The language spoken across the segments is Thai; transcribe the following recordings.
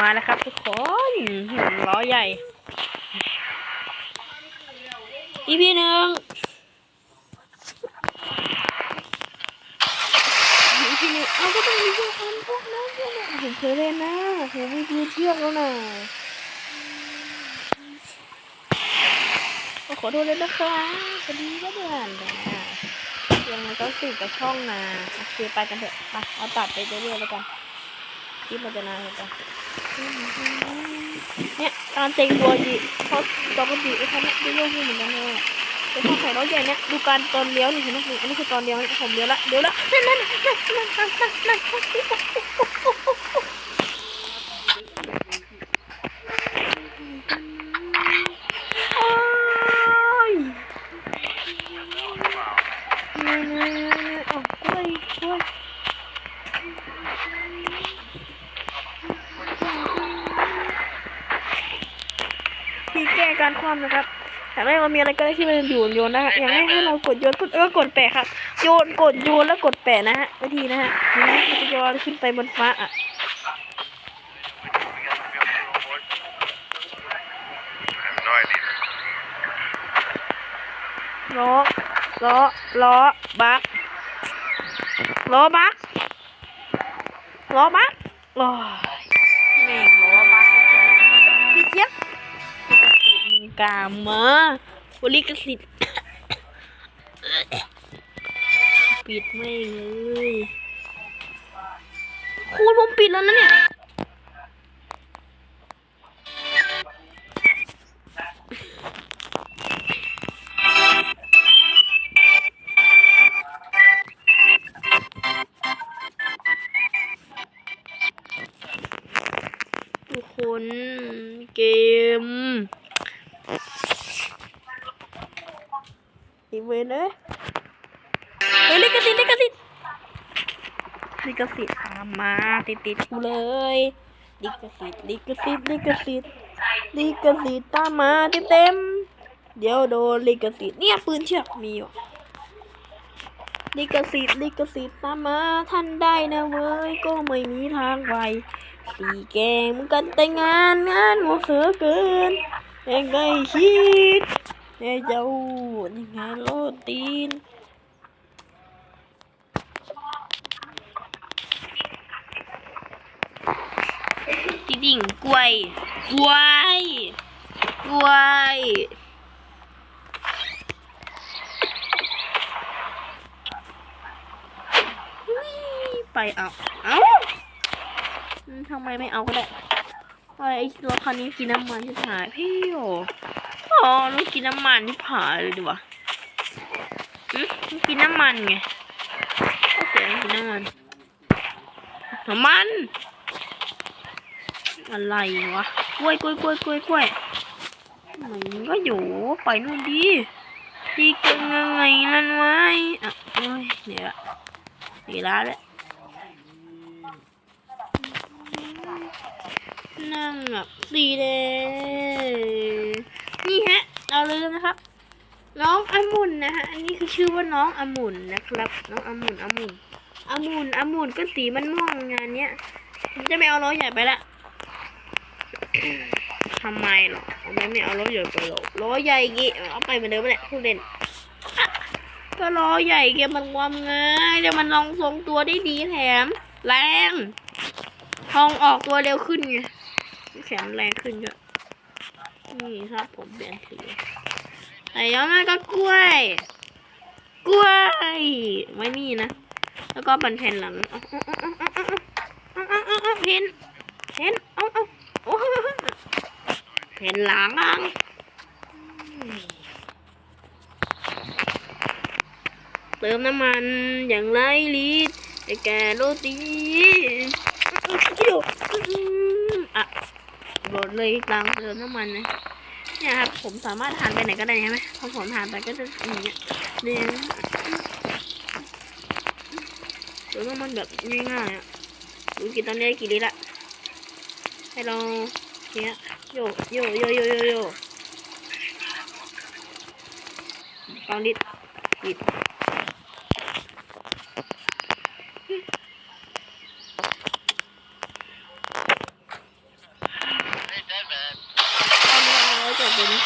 มาแล้วครับทุกคนล้อใหญ่ อีพีหนึ่งอีพีหนึ่งเอาก็ต้องมีเชือกพันพวกนั้นด้วยนะผมเคยเล่นนะผมมีปืนเชือกแล้วนะขอโทษเลยนะคะพอดีก็เดือนยังไงก็สิบกับช่องนะโอเคไปกันเถอะไปเอาตัดไปเรื่อยๆแล้วกัน คลิปมันจะนานเลยกันเนี่ยการเต็งตัวดีเพราะปกติไอ้คันเนี้ยจะโยกเหมือนกันเลยแต่ถ้าใส่รถใหญ่เนี่ยดูการตอนเลี้ยวนี่เห็นไหมนี่อันนี้คือตอนเลี้ยวผมเลี้ยวละเลี้ยวละนั่นนั่นนั่นนั่นนั่นนั่น การคว่ำนะครับอยากให้เรามีอะไรก็ได้ที่มันโยนโยนนะฮะอยากให้ให้เรากดโยนกดเออกดแปะครับ โยนกดโยนแล้วกดแปะนะฮะวิธีนะฮะนี่นะมันจะโยนขึ้นไปบนฟ้าอะล้อล้อล้อบักล้อบักล้อบักโอ้ยแม่งล้อ กามมาบริกสิทธิ์ปิดไม่เลยคุณผมปิดแล้วนะเนี่ย อีเวนเอ้ยเฮ้ยลิขสิทธิ์ลิขสิทธิ์ลิขสิทธิ์ตามมาติดติดกูเลยลิขสิทธิ์ลิขสิทธิ์ลิขสิทธิ์ลิขสิทธิ์ตามมาเต็มเต็มเดี๋ยวโดนลิขสิทธิ์เนี่ยปืนเชือกมีอยู่ลิขสิทธิ์ลิขสิทธิ์ตามมาท่านได้นะเว้ยก็ไม่มีทางไปสีแกงกันแต่งงานงานหมเสือเกิน แองไงคิดแอ่เจ้ายังไงโลตีนจริงๆกล้วยกล้วยกล้วยอุ๊ยไปเอา เอาทำไมไม่เอาก็ได้ว่า ไอ้รถคันนี้กินน้ำมันที่ผายพี่โออ๋อมันกินน้ำมันที่ผายเลยดีวะอืมกินน้ำมันไงก็เสียงกินน้ำมันน้ำมันอะไรวะกล้วยกล้วยกล้วยกล้วยกล้วยมันก็อยู่ไปนู่นดีดีกันยังไงนั่นไว้อะเอ้ยเดี๋ยวละเดี๋ยวละแล้ว นั่งแบบสีแดงนี่ฮะเอาเลยนะครับ น้ององุ่นนะฮะ อันนี้คือชื่อว่าน้ององุ่นนะครับ น้ององุ่นองุ่นองุ่นองุ่นก็สีมันม่วงงานเนี้ยผมจะไม่เอาล้อใหญ่ไปละทำไมหรอผมไม่ไม่เอาล้อใหญ่ไปหรอกล้อใหญ่กี่เอาไปเหมือนเดิมแหละผู้เล่นก็ล้อใหญ่เกมมันความง่ายเดี๋ยวมันลองทรงตัวได้ดีแถม แรงทองออกตัวเร็วขึ้นไง แขนแรงขึ้นด้วยนี่ครับผมเปลี่ยนสีไอ้ย้อมมาก็กล้วย กล้วยไม่มีนะ แล้วก็บันแผ่นหลังเอาเอาเอาเอาเอาเอาเอาเพนเพนเอาเอาโอ้แผ่นหลังเติมน้ำมันอย่างไรลิตรไอแกโรตีอะโดด เลยกลางเติมน้ำมันนะเนี่ยครับผมสามารถทานไปไหนก็ได้ใช่ไหมพอผมทานไปก็จะอย่างเงี้ยเนี่ยเติมน้ำมันแบบง่ายๆอะดูกี่ตอนนี้กี่ลิตรละให้เราเนี่ยโยโยโยโยโยโยสองลิตรลิต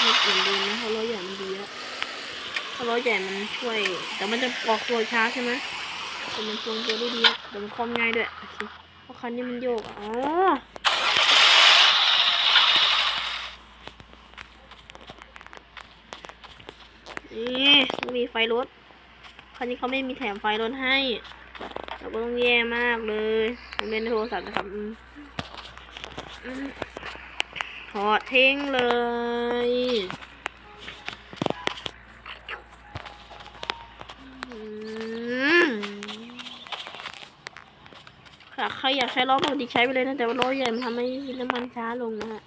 ไม่เหมือนเดิมนะเพราะล้อใหญ่มันดีแล้วเพราะล้อใหญ่มันช่วย แต่มันจะออกตัวช้าใช่ไหมแต่มันทรงตัวได้ดีแต่มันคล่อมง่ายด้วยเพราะคันนี้มันโยกอ๋อนี่มีไฟรถ คันนี้เขาไม่มีแถมไฟรถให้ เราก็ต้องแย่มากเลยเป็นโทรศัพท์นะครับ หอดเท่งเลย ค่ะใครอยากใช้ล้อปกติใช้ไปเลยนะ แต่ว่าล้อใหญ่มันทำให้น้ำมันช้าลงนะฮะ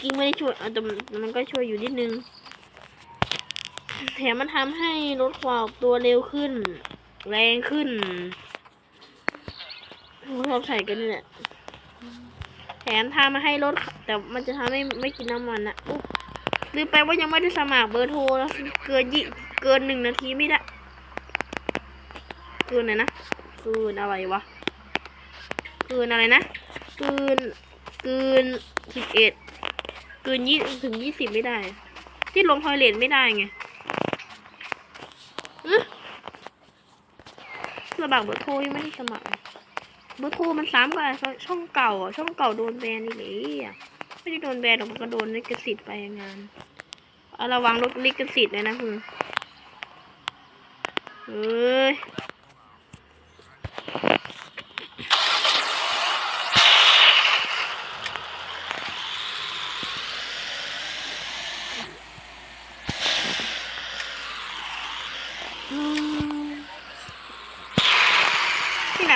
กิ้งไม่ได้ช่วยแต่มันก็ช่วยอยู่นิดนึง แถมมันทำให้รถขวากตัวเร็วขึ้น แรงขึ้นชอบใส่กันนี่แหละ แถมทามาให้รถ แต่มันจะทำให้ไม่กินน้ำมันนะอุ๊ลืมไปว่ายังไม่ได้สมัครเบอร์โทรเกินยี่เกินหนึ่งนาทีไม่ได้ เกินเลยนะเกินอะไรวะเกินอะไรนะเกินเกินสิบเอ็ดเกินยี่ถึงยี่สิบไม่ได้ ที่ลงพอยเลนไม่ได้ไงสมัครเบอร์โทรยังไม่ได้สมัคร มันครูมันซ้ำกันช่องเก่าช่องเก่าโดนแบนอีกเลยไม่ได้โดนแบนหรอกมันก็โดนลิขสิทธิ์ไปงานระวังรถลิขสิทธิ์เลยนะคือเฮ้ยอืม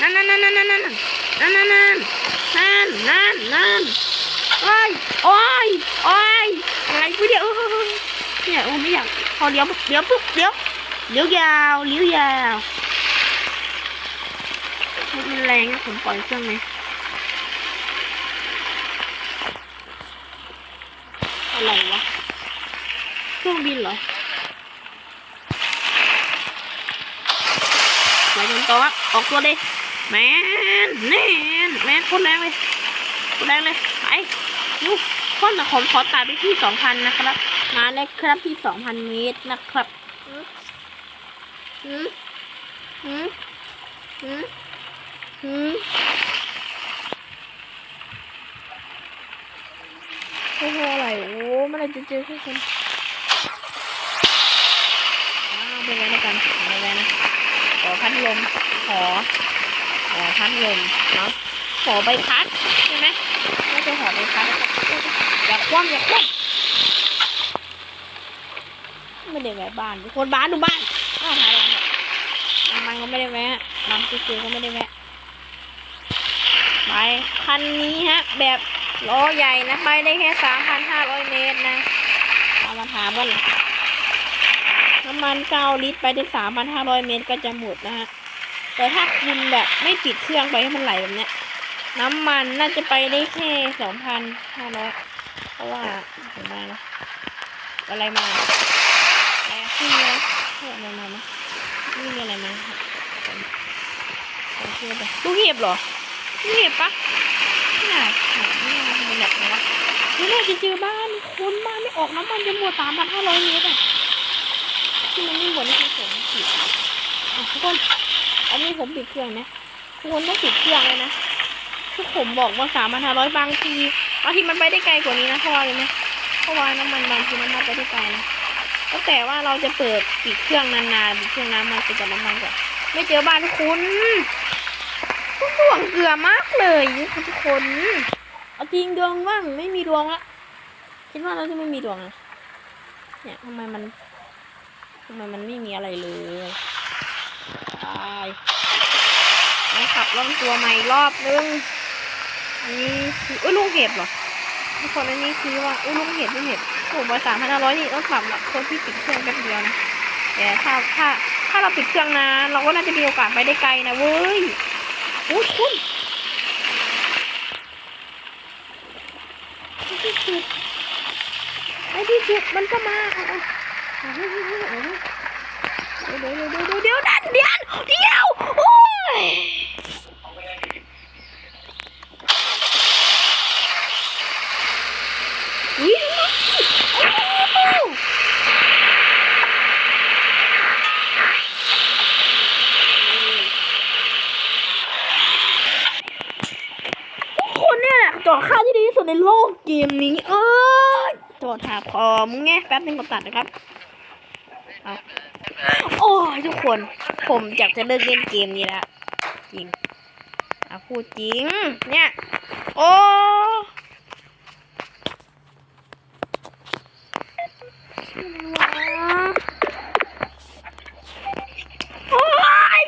นั่นนั่นนั่นนั่นนั่นนั่นนั่นนั่นนั่นนั่นนั่นโอ้ยโอ้ยโอ้ยอะไรกูเนี่ยวเนี่ยโอ้ไม่อยากพอเลี้ยวเลี้ยวปุ๊บเลี้ยวเลี้ยวยาวเลี้ยวยาวมันแรงนะผมปล่อยเครื่องไหมอะไรวะเครื่องบินเหรอไหนโดนตัวออกตัวเลย แมนแมนโคตรแรงเลยโคตรแรงเลยไปยูคนนะผมขอตัดไปที่สองพันนะครับ มาเลยครับที่สองพันเมตรนะครับอืมอืมอืมอืมโอ้โหอะไรโอ้มื่อไหรจะเจอทุกคนอ้าวไปแล้วกันไปแล้วนะขอพัดลมขอ พัดลมเนาะขอใบพัดใช่ไหมไม่ใช่ขอใบพัดอย่าคว่ำอย่าคว่ำไม่ได้แวะบ้านทุกคนบ้านดูบ้านอ้าวหาอะไรเนี่ยน้ำมันก็ไม่ได้แวะน้ำจืดๆก็ไม่ได้แวะไปคันนี้ฮะ แบบล้อใหญ่นะไปได้แค่สามพันห้าร้อยเมตรนะเอามาถามว่าน้ำมันเก้าลิตรไปได้สามพันห้าร้อยเมตรก็จะหมดนะฮะ แต่ถ้าคุณแบบไม่ปิดเครื่องไปให้มันไหลแบบเนี้ย น้ำมันน่าจะไปได้แค่สองพันห้าร้อยเพราะว่าเห็นไหมนะอะไรมาอะไรขึ้นเลยเฮ้อะไรมานะนี่มีอะไรมาลูกเห็บเหรอลูกเห็บปะไม่น่าไม่น่าทำไมแบบนี้วะไม่น่าจะเจอบ้านคุณบ้านไม่ออกน้ำมันจะหมดสามพันห้าร้อยเมตรอะที่มันไม่หมดนี่คือผมผิดอะทุกคน อันนี้ผมปิดเครื่องนะทุกคนต้องปิดเครื่องเลยนะทุกผมบอกว่าสามพันห้าร้อยบางทีบางทีมันไปได้ไกลกว่านี้นะเพราะว่าอะไรไหมเพราะว่าน้ำมันบางทีน้ำมันไปได้ไกลนะก็แต่ว่าเราจะเปิดปิดเครื่องนานๆปิดเครื่องน้ำมันไปกับน้ำมันก่อนไม่เจอบ้านคุณคุณดวงเกลือมากเลยทุกคนเอาจริงดวงว่างไม่มีดวงละคิดว่าเราจะไม่มีดวงนะเนี่ยทำไมมันทำไมมันไม่มีอะไรเลย ตายมาขับล่องตัวใหม่รอบนึง อันนี้คืออุ้ยลุงเห็บเหรอทุกคนอันนี้คือว่าอุ้ยลุงเห็บลุงเห็บโอ้โหสามพันห้าร้อยนี่ต้องขับแบบคนที่ปิดเครื่องแป๊บเดียวนะแต่ถ้าถ้าถ้าเราปิดเครื่องนานเราก็น่าจะมีโอกาสไปได้ไกลนะเว้ยโอ้ยคุณในที่สุดในที่สุดมันก็มาเอาเอาเอาเฮ้ยเฮ้ยเฮ้ยเอา เดี๋ยวเดี๋ยวเดี๋ยวเดี๋ยวเดียวนั่นเดี๋ยวเดี๋ยวโอ้ยวิ่งโอ้โหคนเนี่ยแหละจอดค่าที่ดีที่สุดในโลกเกมนี้ เออจอดหาคอมึงไงแป๊บนึงก็ตัดนะครับ เอา อ้ยทุกคน ผมอยากจะเลิกเล่นเกมนี้แล้วจริงอะพูดจริง เนี่ย โอ้โอ้ย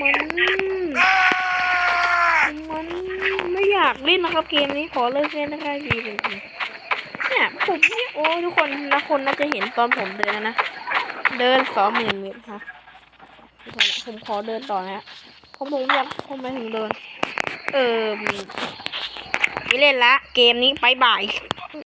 มันมันไม่อยากเล่นนะครับเกมนี้ขอเลิกเล่นนะคะดีจริง เนี่ยผมเนี่ยโอ้ทุกคนนะคนน่าจะเห็นตอนผมเดินนะ เดินสองหมื่นเมตรค่ะผมขอเดินต่อนะฮะเพราะผมอยากผมไม่ถึงเดิน เออไม่เล่นละ เกมนี้ไปบ่าย